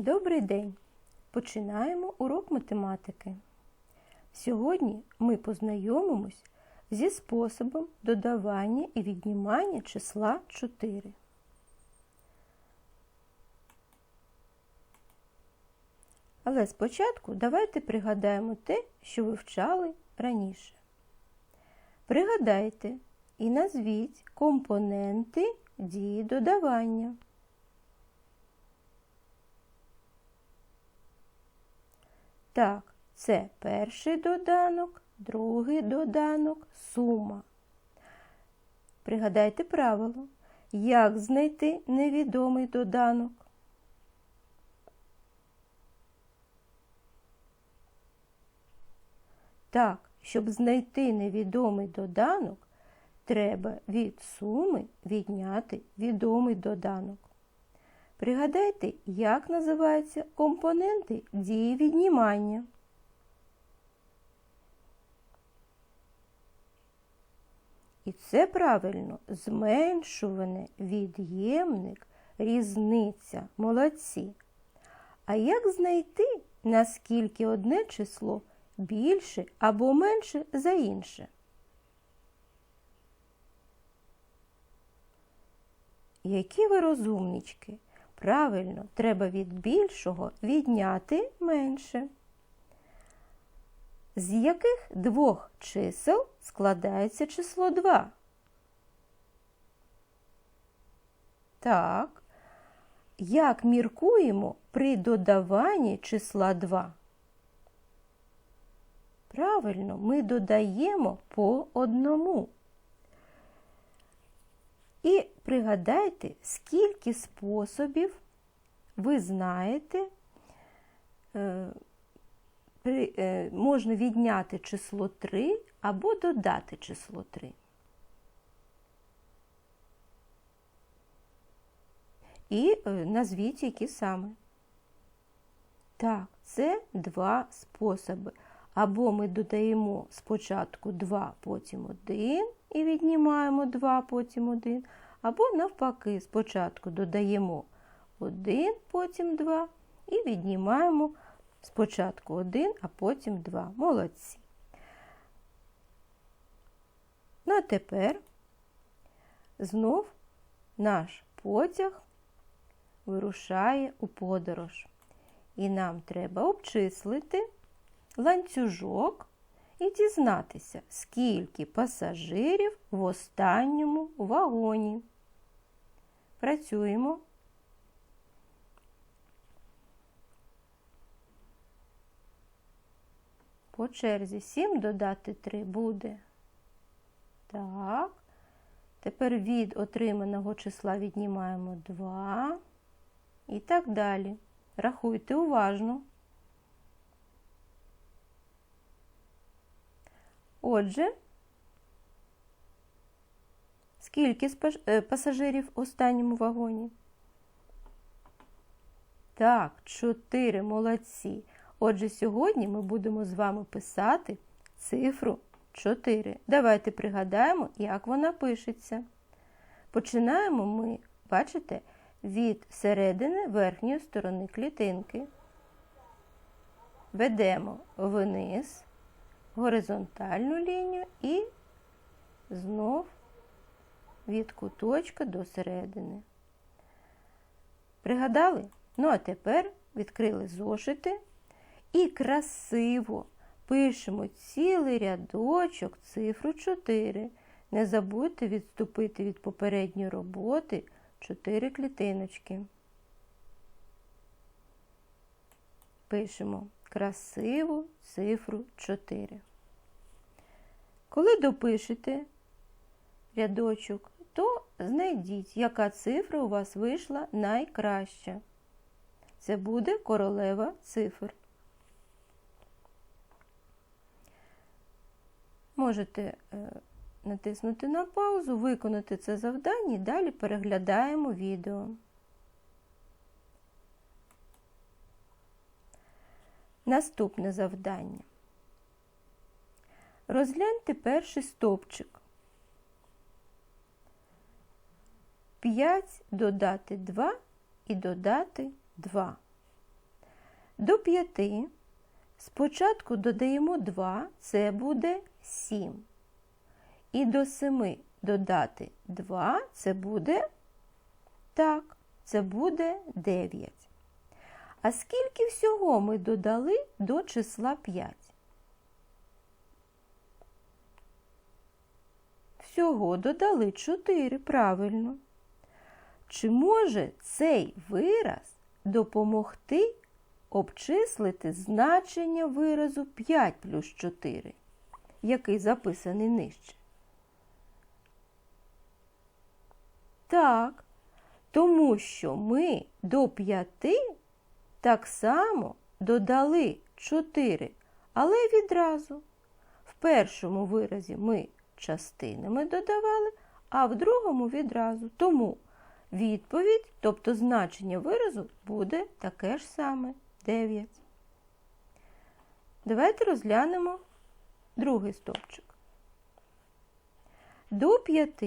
Добрий день! Починаємо урок математики. Сьогодні ми познайомимось зі способом додавання і віднімання числа 4. Але спочатку давайте пригадаємо те, що ви вчали раніше. Пригадайте і назвіть компоненти дії додавання. Так, це перший доданок, другий доданок, сума. Пригадайте правило, як знайти невідомий доданок. Так, щоб знайти невідомий доданок, треба від суми відняти відомий доданок. Пригадайте, як називаються компоненти дії віднімання. І це правильно зменшуване від'ємник, різниця, молодці. А як знайти, наскільки одне число більше або менше за інше? Які ви розумнички? Правильно, треба від більшого відняти менше. З яких двох чисел складається число 2? Так. Як міркуємо при додаванні числа 2? Правильно, ми додаємо по одному. І пригадайте, скільки способів ви знаєте, можна відняти число 3 або додати число 3. І назвіть які саме. Так, це два способи. Або ми додаємо спочатку 2, потім 1 і віднімаємо 2, потім 1, або навпаки, спочатку додаємо 1, потім 2 і віднімаємо спочатку 1, а потім 2. Молодці. Ну а тепер знов наш потяг вирушає у подорож. І нам треба обчислити ланцюжок і дізнатися, скільки пасажирів в останньому вагоні. Працюємо. По черзі 7 додати 3 буде. Так. Тепер від отриманого числа віднімаємо 2 і так далі. Рахуйте уважно. Отже, скільки пасажирів в останньому вагоні? Так, 4 молодці. Отже, сьогодні ми будемо з вами писати цифру 4. Давайте пригадаємо, як вона пишеться. Починаємо ми, бачите, від середини верхньої сторони клітинки. Ведемо вниз горизонтальну лінію і знов від куточка до середини. Пригадали? Ну, а тепер відкрили зошити і красиво пишемо цілий рядочок цифру 4. Не забудьте відступити від попередньої роботи 4 клітиночки. Пишемо красиву цифру 4. Коли допишете рядочок, то знайдіть, яка цифра у вас вийшла найкраща. Це буде королева цифр. Можете натиснути на паузу, виконати це завдання і далі переглядаємо відео. Наступне завдання. Розгляньте перший стовпчик. 5 додати 2 і додати 2. До 5 спочатку додаємо 2, це буде 7. І до 7 додати 2, це буде так, це буде 9. А скільки всього ми додали до числа 5? Всього додали 4, правильно. Чи може цей вираз допомогти обчислити значення виразу 5 плюс 4, який записаний нижче? Так, тому що ми до 5 так само додали 4, але відразу. В першому виразі ми частинами додавали, а в другому відразу. Тому відповідь, тобто значення виразу, буде таке ж саме 9. Давайте розглянемо другий стовпчик. До 5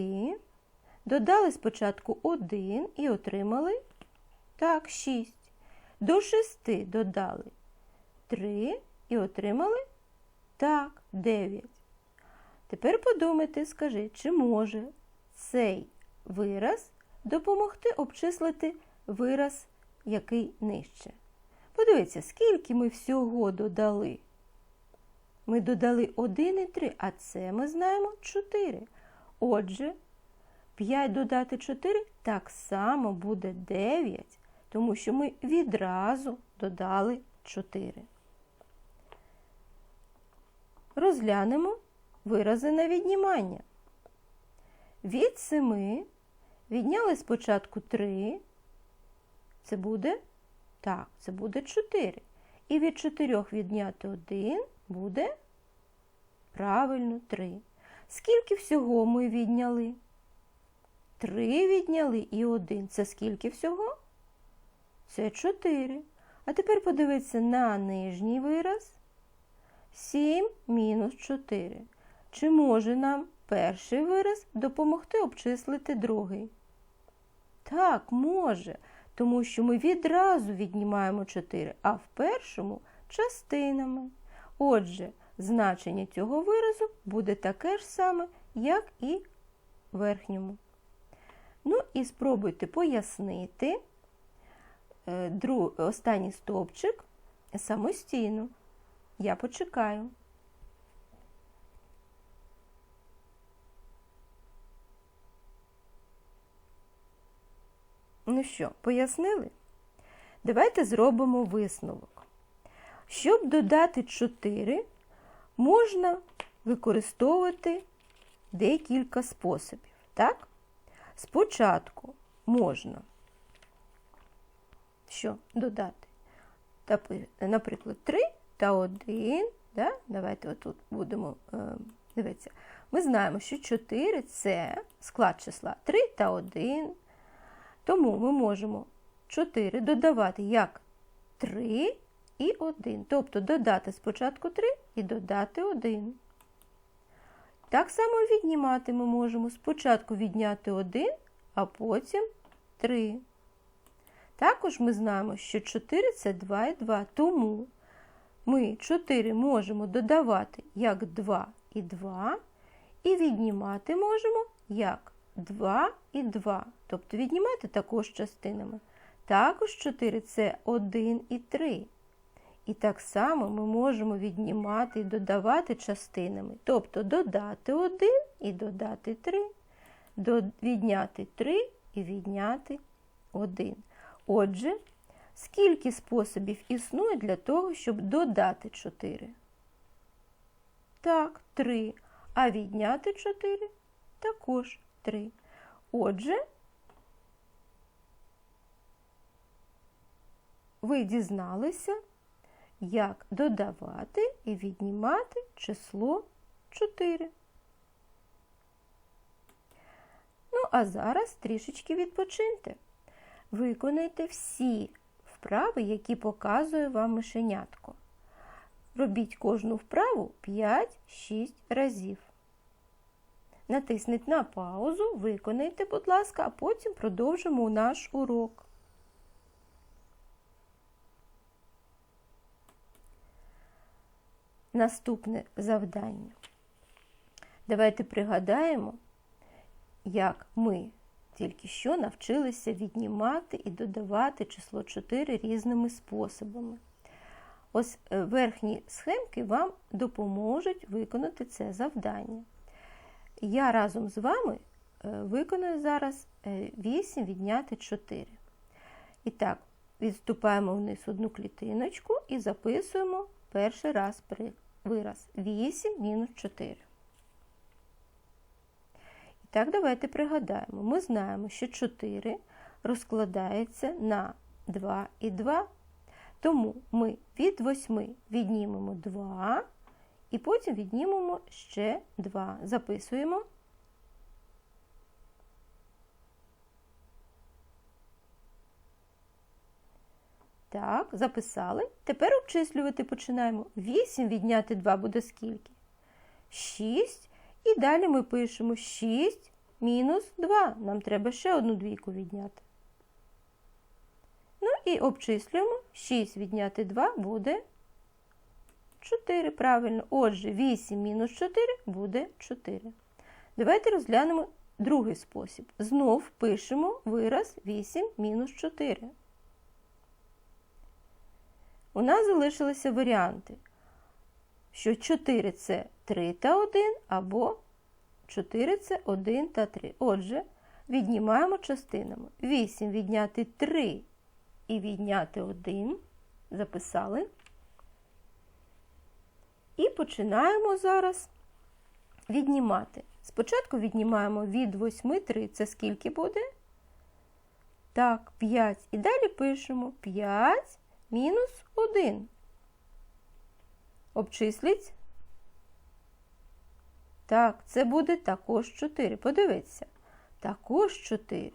додали спочатку 1 і отримали так, 6. До 6 додали 3 і отримали так, 9. Тепер подумайте, скажи, чи може цей вираз допомогти обчислити вираз, який нижче. Подивіться, скільки ми всього додали. Ми додали 1 і 3, а це ми знаємо 4. Отже, 5 додати 4 так само буде 9, тому що ми відразу додали 4. Розглянемо вирази на віднімання. Від 7 відняли спочатку 3, це буде так, це буде 4. І від 4 відняти 1 буде правильно 3. Скільки всього ми відняли? 3 відняли і 1. Це скільки всього? Це 4. А тепер подивіться на нижній вираз. 7 мінус 4. Чи може нам перший вираз допомогти обчислити другий? Так, може, тому що ми відразу віднімаємо 4, а в першому частинами. Отже, значення цього виразу буде таке ж саме, як і верхньому. Ну і спробуйте пояснити е, останній стовпчик самостійно. Я почекаю. Ну що, пояснили? Давайте зробимо висновок. Щоб додати 4, можна використовувати декілька способів. Так? Спочатку можна що додати? Наприклад, 3 та 1. Да? Давайте отут будемо е, дивитися. Ми знаємо, що 4 це склад числа 3 та 1. Тому ми можемо 4 додавати як 3 і 1. Тобто додати спочатку 3 і додати 1. Так само віднімати ми можемо спочатку відняти 1, а потім 3. Також ми знаємо, що 4 це 2 і 2, тому ми 4 можемо додавати як 2 і 2, і віднімати можемо як 2 і 2, тобто віднімати також частинами. Також 4 це 1 і 3. І так само ми можемо віднімати і додавати частинами, тобто додати 1 і додати 3, відняти 3 і відняти 1. Отже, скільки способів існує для того, щоб додати 4? Так, 3. А відняти 4 також 3. Отже, ви дізналися, як додавати і віднімати число 4. Ну, а зараз трішечки відпочиньте. Виконайте всі вправи, які показує вам мишенятко. Робіть кожну вправу 5-6 разів. Натисніть на паузу, виконайте, будь ласка, а потім продовжимо наш урок. наступне завдання. Давайте пригадаємо, як ми тільки що навчилися віднімати і додавати число 4 різними способами. Ось е, верхні схемки вам допоможуть виконати це завдання. Я разом з вами е, виконую зараз 8 відняти 4. І так, відступаємо вниз одну клітиночку і записуємо перший раз вираз 8 мінус 4. І так, давайте пригадаємо. Ми знаємо, що 4 розкладається на 2 і 2. Тому ми від 8 віднімемо 2 і потім віднімемо ще 2. Записуємо. Так, записали. Тепер обчислювати починаємо. 8 відняти 2 буде скільки? 6. І далі ми пишемо 6 мінус 2. Нам треба ще одну двійку відняти. Ну і обчислюємо. 6 відняти 2 буде 4. Правильно. Отже, 8 мінус 4 буде 4. Давайте розглянемо другий спосіб. Знов пишемо вираз 8 мінус 4 у нас залишилися варіанти, що 4 це 3 та 1, або 4 це 1 та 3. Отже, віднімаємо частинами. 8 відняти 3 і відняти 1. Записали. І починаємо зараз віднімати. Спочатку віднімаємо від 8 3. Це скільки буде? Так, 5. І далі пишемо 5 мінус 1. Обчисліть. Так, це буде також 4. Подивіться. Також 4.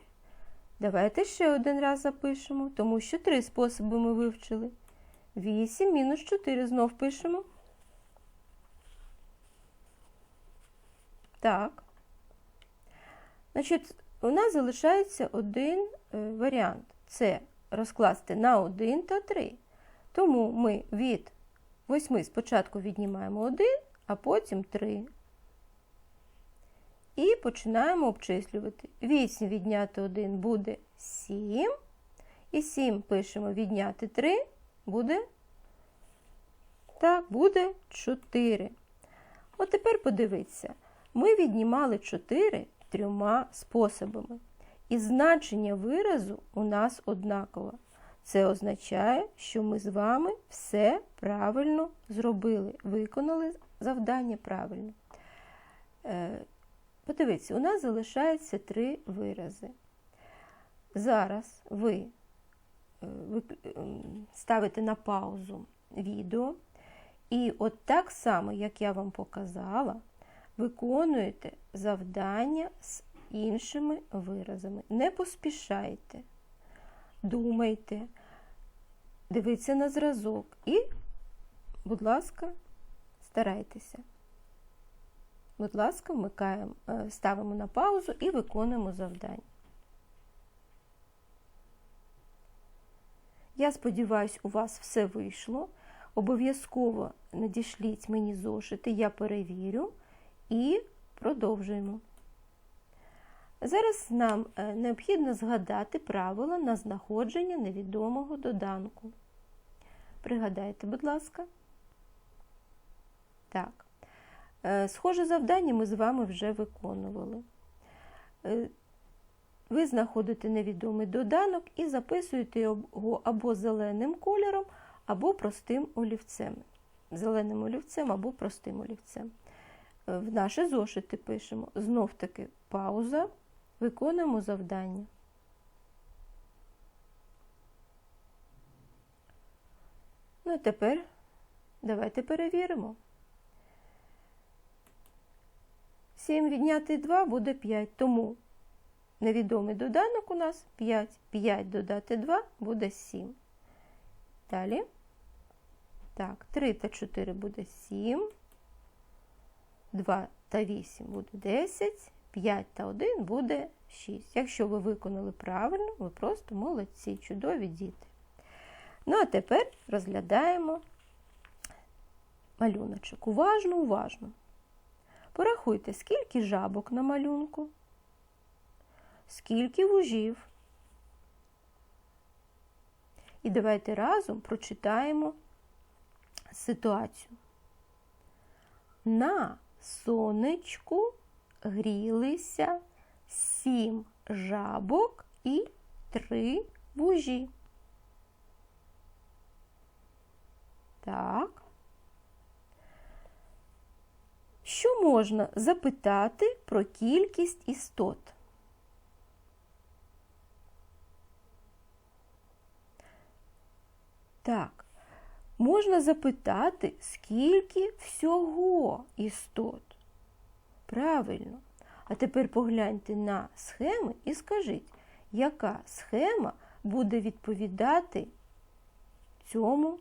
Давайте ще один раз запишемо, тому що три способи ми вивчили. 8 мінус 4 знов пишемо. Так. Значить, у нас залишається один е, варіант. Це розкласти на 1 та 3. Тому ми від 8 спочатку віднімаємо 1, а потім 3. І починаємо обчислювати. 8 відняти 1 буде 7. І 7 пишемо відняти 3 буде. Так, буде 4. От тепер подивіться, ми віднімали 4 трьома способами. І значення виразу у нас однакове. Це означає, що ми з вами все правильно зробили, виконали завдання правильно. Е, подивіться, у нас залишається три вирази. Зараз ви е, ставите на паузу відео, і от так само, як я вам показала, виконуєте завдання з іншими виразами. Не поспішайте, думайте, дивіться на зразок і, будь ласка, старайтеся. Будь ласка, вмикаємо, е, ставимо на паузу і виконуємо завдання. Я сподіваюся, у вас все вийшло. Обов'язково надішліть мені зошити, я перевірю і продовжуємо. Зараз нам е, необхідно згадати правила на знаходження невідомого доданку. Пригадайте, будь ласка. Так. Е, схоже завдання ми з вами вже виконували. Е, ви знаходите невідомий доданок і записуєте його або зеленим кольором, або простим олівцем. Зеленим олівцем або простим олівцем. В наші зошити пишемо знов таки пауза. Виконуємо завдання. Ну і тепер давайте перевіримо. 7 відняти 2 буде 5, тому невідомий доданок у нас 5. 5 додати 2 буде 7. Далі. Так, 3 та 4 буде 7. 2 та 8 буде 10. 5 та 1 буде 6. Якщо ви виконали правильно, ви просто молодці, чудові діти. Ну, а тепер розглядаємо малюночок. Уважно, уважно. Порахуйте, скільки жабок на малюнку, скільки вужів. І давайте разом прочитаємо ситуацію. На сонечку грілися сім жабок і три вужі. Так. Що можна запитати про кількість істот? Так, можна запитати, скільки всього істот. Правильно. А тепер погляньте на схеми і скажіть, яка схема буде відповідати цьому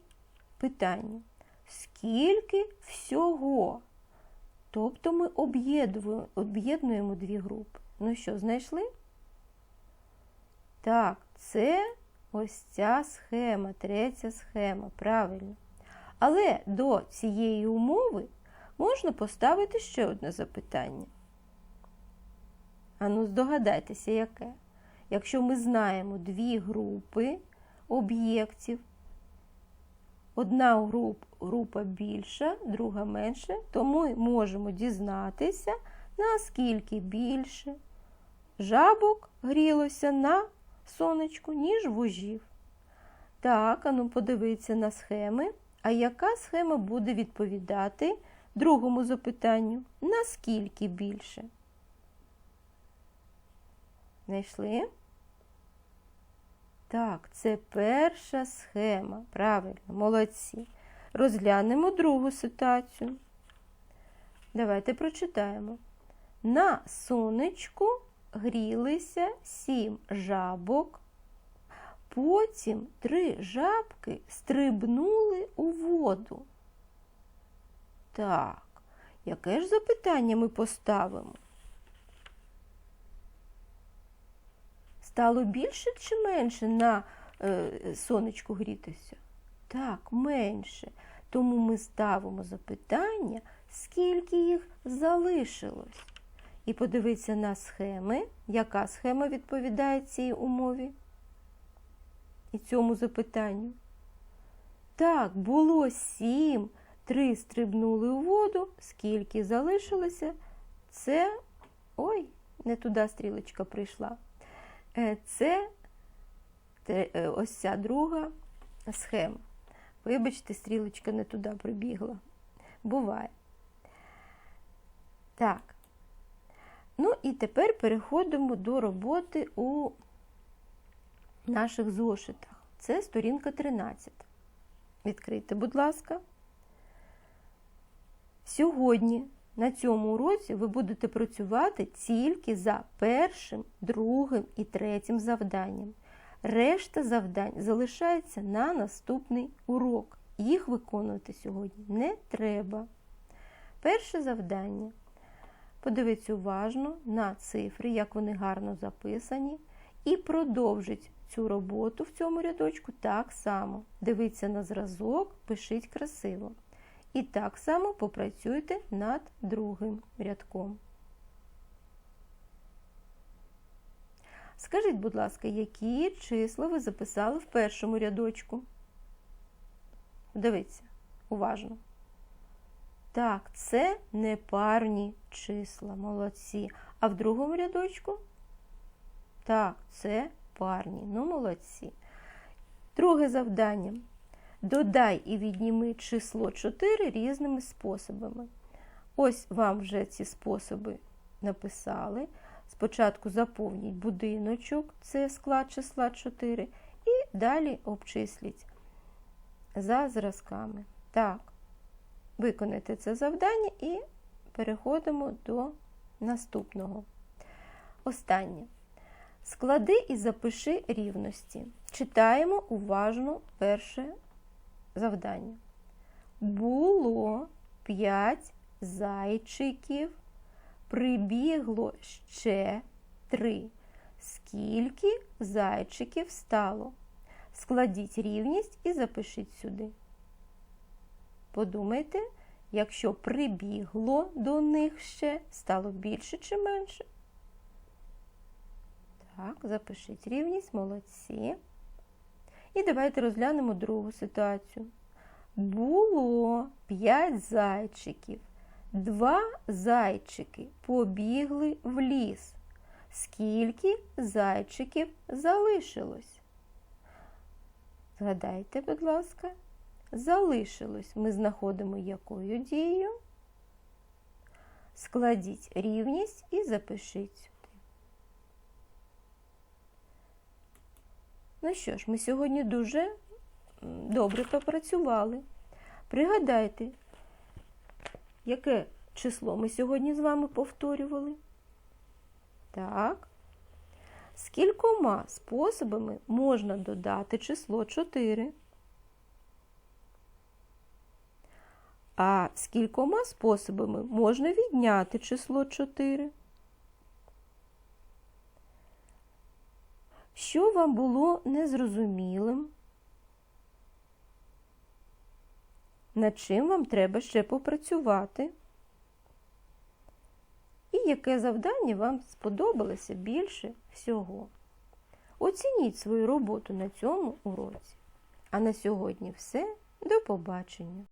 питанню? Скільки всього? Тобто ми об'єднуємо дві групи. Ну що, знайшли? Так, це ось ця схема, третя схема, правильно. Але до цієї умови можна поставити ще одне запитання. Ану, здогадайтеся, яке? Якщо ми знаємо дві групи об'єктів, одна груп, група більша, друга менша, то ми можемо дізнатися, наскільки більше жабок грілося на сонечку, ніж вужів. Так, ану подивіться на схеми. А яка схема буде відповідати другому запитанню? Наскільки більше? Знайшли? Так, це перша схема. Правильно, молодці. Розглянемо другу ситуацію. Давайте прочитаємо. На сонечку грілися сім жабок. Потім три жабки стрибнули у воду. Так, яке ж запитання ми поставимо? Стало більше чи менше на е, сонечку грітися? Так, менше. Тому ми ставимо запитання, скільки їх залишилось. І подивіться на схеми, яка схема відповідає цій умові і цьому запитанню. Так, було сім, три стрибнули у воду, скільки залишилося, це. Ой, не туди стрілочка прийшла. Е, це е, ось ця друга схема. Вибачте, стрілочка не туди прибігла. Буває. Так. Ну і тепер переходимо до роботи у наших зошитах. Це сторінка 13. Відкрийте, будь ласка. Сьогодні на цьому уроці ви будете працювати тільки за першим, другим і третім завданням. Решта завдань залишається на наступний урок. Їх виконувати сьогодні не треба. Перше завдання. Подивіться уважно на цифри, як вони гарно записані, і продовжить цю роботу в цьому рядочку так само. Дивіться на зразок, пишіть красиво. І так само попрацюйте над другим рядком. Скажіть, будь ласка, які числа ви записали в першому рядочку? Дивіться, уважно. Так, це непарні числа, молодці. А в другому рядочку? Так, це парні. Ну, молодці. Друге завдання. Додай і відніми число 4 різними способами. Ось вам вже ці способи написали. Спочатку заповніть будиночок, це склад числа 4, і далі обчисліть за зразками. Так, виконайте це завдання і переходимо до наступного. Останнє. Склади і запиши рівності. Читаємо уважно перше завдання. Було п'ять зайчиків, прибігло ще три. Скільки зайчиків стало? Складіть рівність і запишіть сюди. Подумайте, якщо прибігло до них ще, стало більше чи менше? Так, запишіть рівність, молодці. І давайте розглянемо другу ситуацію. Було 5 зайчиків. Два зайчики побігли в ліс. Скільки зайчиків залишилось? Згадайте, будь ласка, залишилось. Ми знаходимо якою дією? Складіть рівність і запишіть сюди. Ну що ж, ми сьогодні дуже добре попрацювали. Пригадайте, яке число ми сьогодні з вами повторювали? Так. Скількома способами можна додати число 4? А скількома способами можна відняти число 4? Що вам було незрозумілим? Над чим вам треба ще попрацювати? І яке завдання вам сподобалося більше всього? Оцініть свою роботу на цьому уроці. А на сьогодні все. До побачення!